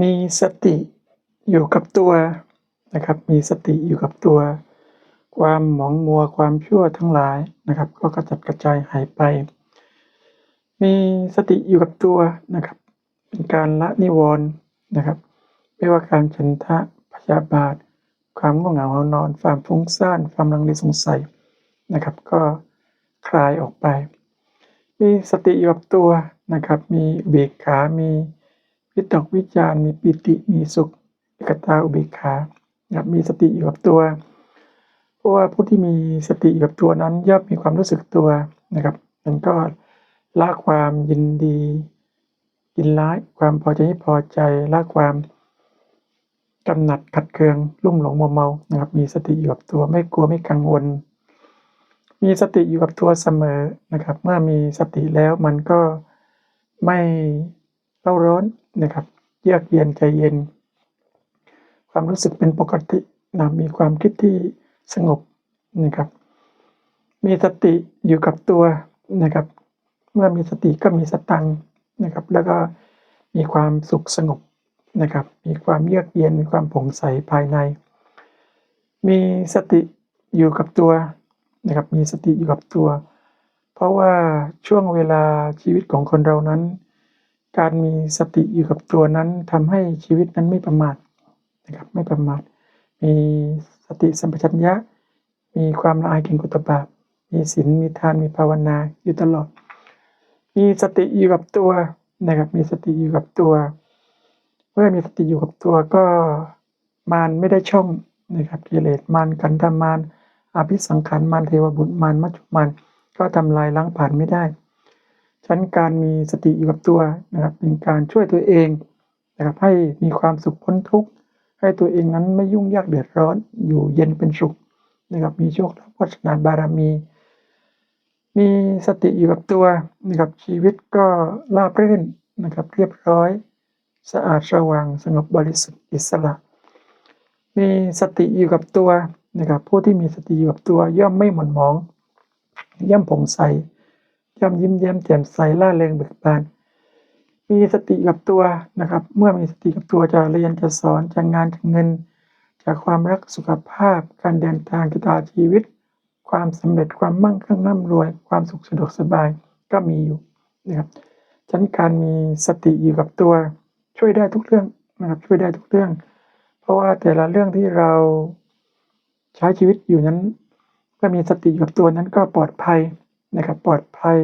มีสติอยู่กับตัวนะครับ มีสติอยู่กับตัว ความหมองมัวความชั่วทั้งหลายนะครับ ก็กระจัดกระจายหายไป มีสติอยู่กับตัวนะครับ เป็นการละนิวรณ์นะครับ ไม่ว่าการฉันทะพยาบาท ความง่วงเหงาหานอน ความฟุ้งซ่าน ความลังเลสงสัยนะครับ ก็คลายออกไป มีสติอยู่กับตัวนะครับ มีเบิกขา มี วิตกวิจารมีปิติมีสุขเอกตาอุเบกขานะครับมีสติอยู่กับตัว เพราะว่าผู้ที่มีสติอยู่กับตัวนั้นย่อมมีความรู้สึกตัวนะครับ มันก็ละความยินดี ยินร้ายความพอใจไม่พอใจละความกำหนัดขัดเคืองลุ่มหลงมัวเมานะครับ มีสติอยู่กับตัวไม่กลัวไม่กังวล มีสติอยู่กับตัวเสมอนะครับ เมื่อมีสติแล้วมันก็ไม่เร่าร้อน นะครับ เยือกเย็นใจเย็น ความรู้สึกเป็นปกตินะมีความคิดที่สงบนะครับ มีสติอยู่กับตัวนะครับ เมื่อมีสติก็มีสตังนะครับ แล้วก็มีความสุขสงบนะครับ มีความเยือกเย็นมีความผงใสภายใน มีสติอยู่กับตัวนะครับ มีสติอยู่กับตัว เพราะว่าช่วงเวลาชีวิตของคนเรานั้น การมีสติอยู่กับตัวนั้นทำให้ชีวิตนั้นไม่ประมาทนะครับไม่ประมาทมีสติสัมปชัญญะ มีความละอายเกรงกลัวต่อบาปมีศีลมีทานมีภาวนาอยู่ตลอด มีสติอยู่กับตัวนะครับ มีสติอยู่กับตัวเมื่อมีสติอยู่กับตัวก็มารไม่ได้ช่องนะครับกิเลสมารกันธรรมารอภิสังขารมารเทวบุตรมารมัจจุมารก็ทำลายล้างผ่านไม่ได้ ชั้นการมีสติอยู่กับตัวนะครับเป็นการช่วยตัวเองนะครับให้มีความสุขพ้นทุกข์ให้ตัวเองนั้นไม่ยุ่งยากเดือดร้อนอยู่เย็นเป็นสุขนะครับมีโชคลาภวาสนาบารมี มีสติอยู่กับตัวนะครับชีวิตก็ราบรื่นนะครับเรียบร้อย สะอาดสว่างสงบบริสุทธิ์อิสระ มีสติอยู่กับตัวนะครับผู้ที่มีสติอยู่กับตัวย่อมไม่หม่นหมอง ย่อมผ่องใส ย่อมยิ้มแย้มแจ่มใสล่าเริงเบิกบาน มีสติกับตัวนะครับ เมื่อมีสติกับตัวจะเรียนจะสอนจะงานจะเงินจากความรักสุขภาพ การเดินทางกิจกาชีวิต ความสำเร็จความมั่งคั่งร่ำรวย ความสุขสะดวกสบายก็มีอยู่นะครับฉะนั้นการมีสติอยู่กับตัว ช่วยได้ทุกเรื่องนะครับช่วยได้ทุกเรื่อง เพราะว่าแต่ละเรื่องที่เราใช้ชีวิตอยู่นั้น ก็มีสติอยู่กับตัวนั้นก็ปลอดภัย นะครับปลอดภัย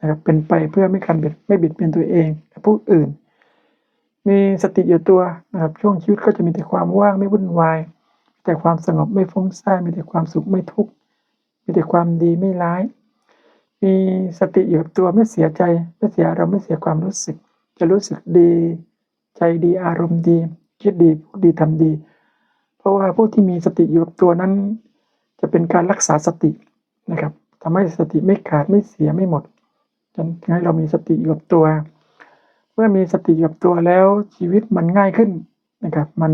นะครับเป็นไปเพื่อไม่การเบียดไม่บิดเบียนตัวเองและผู้อื่น มีสติอยู่ตัวนะครับช่วงชีวิตก็จะมีแต่ความว่างไม่วุ่นวายมีแต่ความสงบไม่ฟุ้งซ่านมีแต่ความสุขไม่ทุกข์มีแต่ความดีไม่ร้าย มีสติอยู่กับตัวไม่เสียใจไม่เสียอารมณ์ไม่เสียความรู้สึก จะรู้สึกดี ใจดีอารมณ์ดี คิดดีพูดดีทำดี เพราะว่าผู้ที่มีสติอยู่กับตัวนั้น จะเป็นการรักษาสตินะครับ ทำให้สติไม่ขาดไม่เสียไม่หมดฉะนั้นให้เรามีสติอยู่กับตัว เมื่อมีสติอยู่กับตัวแล้วชีวิตมันง่ายขึ้นนะครับ มัน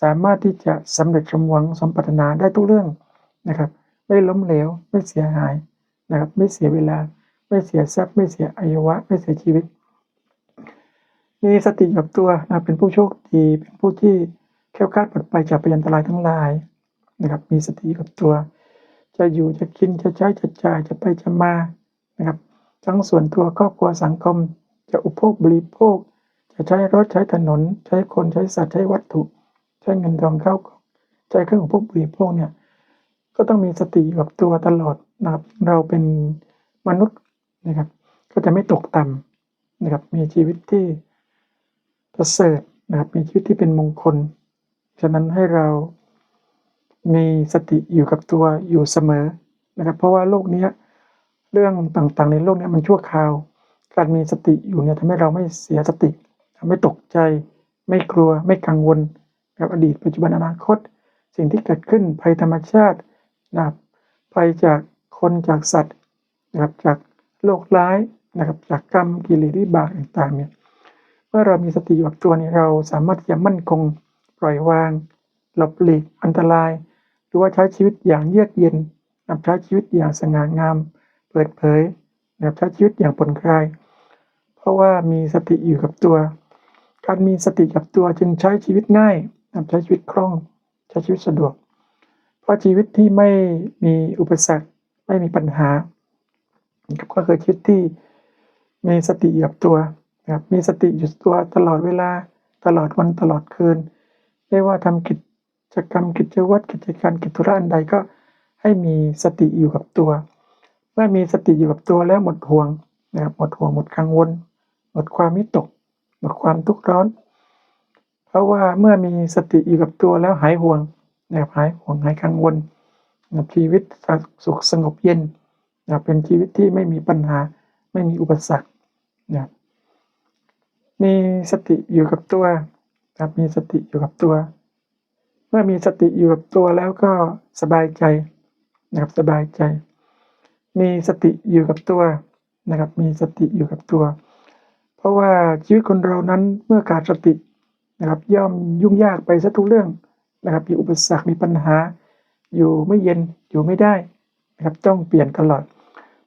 สามารถที่จะสำเร็จสมหวังสมปรารถนาได้ทุกเรื่องนะครับ ไม่ล้มเหลวไม่เสียหายนะครับ ไม่เสียเวลา ไม่เสียทรัพย์ ไม่เสียอายุวะ ไม่เสียชีวิต มีสติอยู่กับตัวนะเป็นผู้โชคดีเป็นผู้ที่แค้วคลาดปลอดภัยจากพยันตรายทั้งหลายนะครับ มีสติอยู่กับตัว จะอยู่จะกินจะใช้จะจ่ายจะไปจะมานะครับ ทั้งส่วนตัวครอบครัวสังคม จะอุปโภคบริโภค จะใช้รถใช้ถนน ใช้คนใช้สัตว์ใช้วัตถุ ใช้เงินทองเข้าใช้เครื่องอุปโภคบริโภคเนี่ยก็ต้องมีสติอยู่กับตัวตลอดนะครับ เราเป็นมนุษย์นะครับ ก็จะไม่ตกต่ำนะครับ มีชีวิตที่ประเสริฐนะครับ มีชีวิตที่เป็นมงคล ฉะนั้นให้เรา มีสติอยู่กับตัวอยู่เสมอนะครับ เพราะว่าโลกนี้เรื่องต่างๆ ในโลกนี้มันชั่วคราว การมีสติอยู่เนี่ยทำให้เราไม่เสียสติไม่ตกใจ ไม่กลัวไม่กังวลกับอดีตปัจจุบันอนาคต สิ่งที่เกิดขึ้นภัยธรรมชาตินะครับภัยจากคนจากสัตว์นะครับจากโลกร้ายนะครับจากกรรมกิเลสวิบากต่างๆเนี่ยเมื่อเรามีสติอยู่กับตัวเนี่ยเราสามารถที่จะมั่นคงปล่อยวาง หลบหลีกอันตราย หรือว่าใช้ชีวิตอย่างเยือกเย็นนะครับใช้ชีวิตอย่างสง่างาม เปิดเผยนะครับใช้ชีวิตอย่างผ่อนคลาย เพราะว่ามีสติอยู่กับตัว การมีสติกับตัวจึงใช้ชีวิตง่ายนะครับใช้ชีวิตคล่อง ใช้ชีวิตสะดวก เพราะชีวิตที่ไม่มีอุปสรรคไม่มีปัญหานะครับก็คือชีวิตที่มีสติอยู่กับตัวนะครับมีสติอยู่ตัวตลอดเวลาตลอดวันตลอดคืนไม่ว่าทำกิจ จกรรมกิจวัตรกิจการกิจธุระอันใดก็ให้มีสติอยู่กับตัว เมื่อมีสติอยู่กับตัวแล้วหมดห่วงนะครับหมดห่วงหมดกังวล หมดความวิตก หมดความทุกข์ร้อน เพราะว่าเมื่อมีสติอยู่กับตัวแล้วหายห่วงนะครับหายห่วงหายกังวลนะชีวิตสุขสงบเย็นนะเป็นชีวิตที่ไม่มีปัญหาไม่มีอุปสรรคนะมีสติอยู่กับตัวนะครับมีสติอยู่กับตัว เมื่อมีสติอยู่กับตัวแล้วก็สบายใจนะครับสบายใจ มีสติอยู่กับตัวนะครับมีสติอยู่กับตัว เพราะว่าชีวิตคนเรานั้นเมื่อขาดสตินะครับย่อมยุ่งยากไปซะทุกเรื่องนะครับมีอุปสรรคมีปัญหา อยู่ไม่เย็นอยู่ไม่ได้นะครับต้องเปลี่ยนตลอด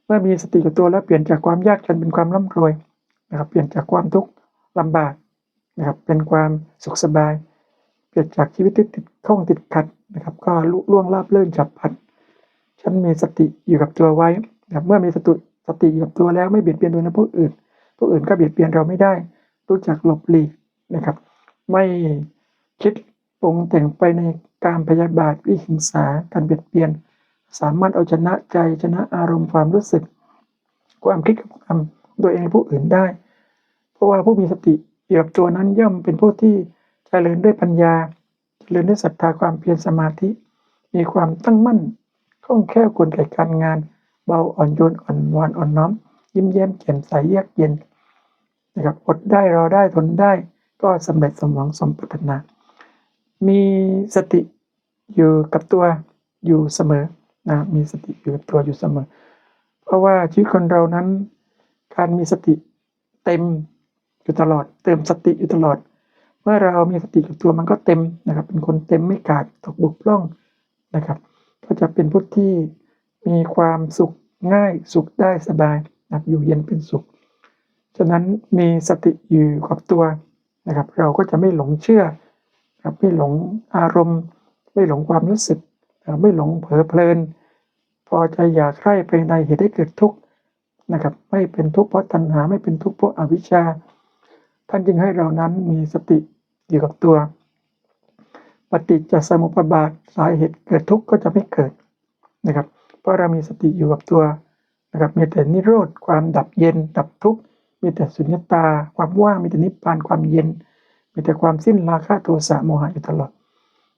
เมื่อมีสติกับตัวแล้วเปลี่ยนจากความยากจนเป็นความร่ำรวยนะครับเปลี่ยนจากความทุกข์ลำบากนะครับเป็นความสุขสบาย เปลี่ยนจากชีวิตที่ติดข้องติดขัดนะครับ ก็ลุล่วงราบเลื่อนฉับพลันฉันมีสติอยู่กับตัวไว้นะครับเมื่อมีสติสติอยู่กับตัวแล้วไม่เบียดเบียนโดยนะผู้อื่น ผู้อื่นก็เบียดเบียนเราไม่ได้ รู้จักหลบหลีกนะครับ ไม่คิดปรุงแต่งไปในการพยาบาทวิหิงสาการเบียดเบียน สามารถเอาชนะใจชนะอารมณ์ความรู้สึก ความคิดความตัวเองผู้อื่นได้ เพราะว่าผู้มีสติอยู่กับตัวนั้นย่อมเป็นผู้ที่ เจริญด้วยปัญญา เจริญด้วยศรัทธาความเพียรสมาธิ มีความตั้งมั่นคล่องแคล่วควรแก่การงาน เบาอ่อนโยนอ่อนหวานอ่อนน้อม ยิ้มแย้มแจ่มใสเยือกเย็นนะครับอดได้รอได้ทนได้ก็สำเร็จสมหวังสมปรารถนา มีสติอยู่กับตัวอยู่เสมอนะมีสติอยู่กับตัวอยู่เสมอ เพราะว่าชีวิตคนเรานั้น การมีสติเต็มอยู่ตลอด เติมสติอยู่ตลอด เมื่อเรามีสติกับตัวมันก็เต็มนะครับ เป็นคนเต็มไม่ขาดตกบกพร่องนะครับ ก็จะเป็นผู้ที่มีความสุขง่ายสุขได้สบายนะครับอยู่เย็นเป็นสุข ฉะนั้นมีสติอยู่กับตัวนะครับ เราก็จะไม่หลงเชื่อนะครับไม่หลงอารมณ์ ไม่หลงความรู้สึกนะครับไม่หลงเผลอเพลิน พอใจอยากใคร่ไปในเหตุให้เกิดทุกข์นะครับ ไม่เป็นทุกข์เพราะตัณหาไม่เป็นทุกข์เพราะอวิชชา ท่านจึงให้เรานั้นมีสติอยู่กับตัว ปฏิจจสมุปบาทสาเหตุเกิดทุกข์ก็จะไม่เกิดนะครับ เพราะเรามีสติอยู่กับตัวนะครับมีแต่นิโรธความดับเย็น ดับทุกข์มีแต่สุญญตา ความว่างมีแต่นิพพานความเย็น มีแต่ความสิ้นราคะโทสะโมหะอยู่ตลอด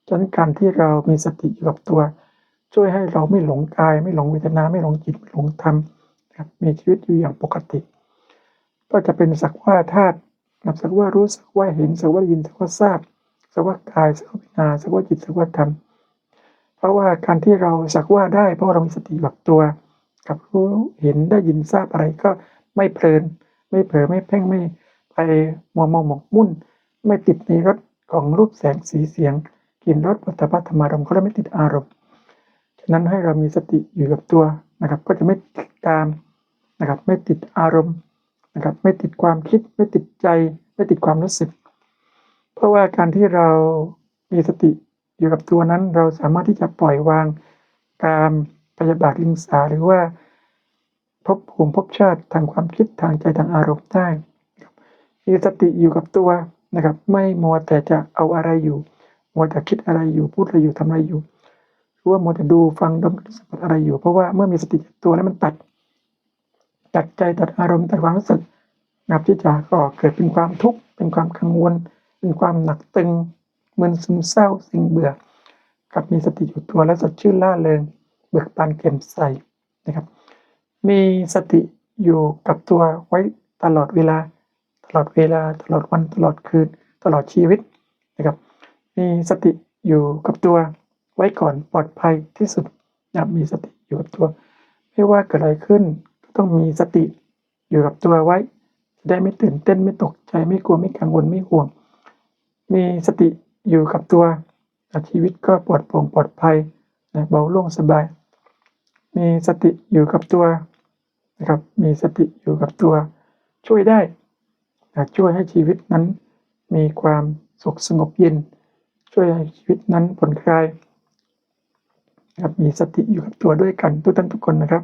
ฉะนั้นการที่เรามีสติอยู่กับตัว ช่วยให้เราไม่หลงกาย ไม่หลงเวทนาไม่หลงจิตไม่หลงธรรมนะครับมีชีวิตอยู่อย่างปกติ ก็จะเป็นสักว่าธาตุ นับสักว่ารู้สักว่าเห็นสักว่ายินสักว่าทราบสักว่ากายสักว่าเวทนาสักว่าจิตสักว่าธรรมเพราะว่าการที่เราสักว่าได้เพราะเรามีสติอยู่กับตัว กับรู้เห็นได้ยินทราบอะไรก็ไม่เพลิน ไม่เผลอไม่เพ่งไม่ไปมัวเมาหมกมุ่น ไม่ติดในรสของรูปแสงสีเสียงกลิ่นรสปัตตภธรรมารมก็เลยไม่ติดอารมณ์ฉะนั้นให้เรามีสติอยู่กับตัวนะครับ ก็จะไม่ติดตามนะครับ ไม่ติดอารมณ์นะครับ ไม่ติดความคิดไม่ติดใจ ไม่ติดความรู้สึก เพราะว่าการที่เรามีสติอยู่กับตัวนั้น เราสามารถที่จะปล่อยวางการพยาบาทลิงสาหรือว่าภพภูมิภพชาติทางความคิดทางใจทางอารมณ์ได้มีสติอยู่กับตัวนะครับ ไม่มัวแต่จะเอาอะไรอยู่มัวแต่คิดอะไรอยู่พูดอะไรอยู่ทำอะไรอยู่หรือว่ามัวแต่ดูฟังดมสัมผัสอะไรอยู่ เพราะว่าเมื่อมีสติกับตัวแล้วมันตัดตัดใจตัดอารมณ์ตัดความรู้สึก นะครับที่จะก่อเกิดเป็นความทุกข์เป็นความกังวล เป็นความหนักตึงเหมือนซึมเศร้าสิ่งเบื่อกับมีสติอยู่ตัวและสดชื่นล่าเริงเบิกบานแจ่มใสนะครับ มีสติอยู่กับตัวไว้ตลอดเวลา ตลอดเวลา ตลอดวันตลอดคืน ตลอดชีวิตนะครับ มีสติอยู่กับตัวไว้ก่อนปลอดภัยที่สุดนะมีสติอยู่กับตัว ไม่ว่าเกิดอะไรขึ้นก็ต้องมีสติอยู่กับตัวไว้ จะได้ไม่ตื่นเต้นไม่ตกใจไม่กลัวไม่กังวลไม่ห่วง มีสติอยู่กับตัวชีวิตก็ปลอดโปร่งปลอดภัยนะเบาโล่งสบาย มีสติอยู่กับตัวนะครับมีสติอยู่กับตัว ช่วยได้นะช่วยให้ชีวิตนั้น มีความสุขสงบเย็น ช่วยให้ชีวิตนั้นผ่อนคลายนะครับมีสติอยู่กับตัวด้วยกันทุกท่านทุกคนนะครับ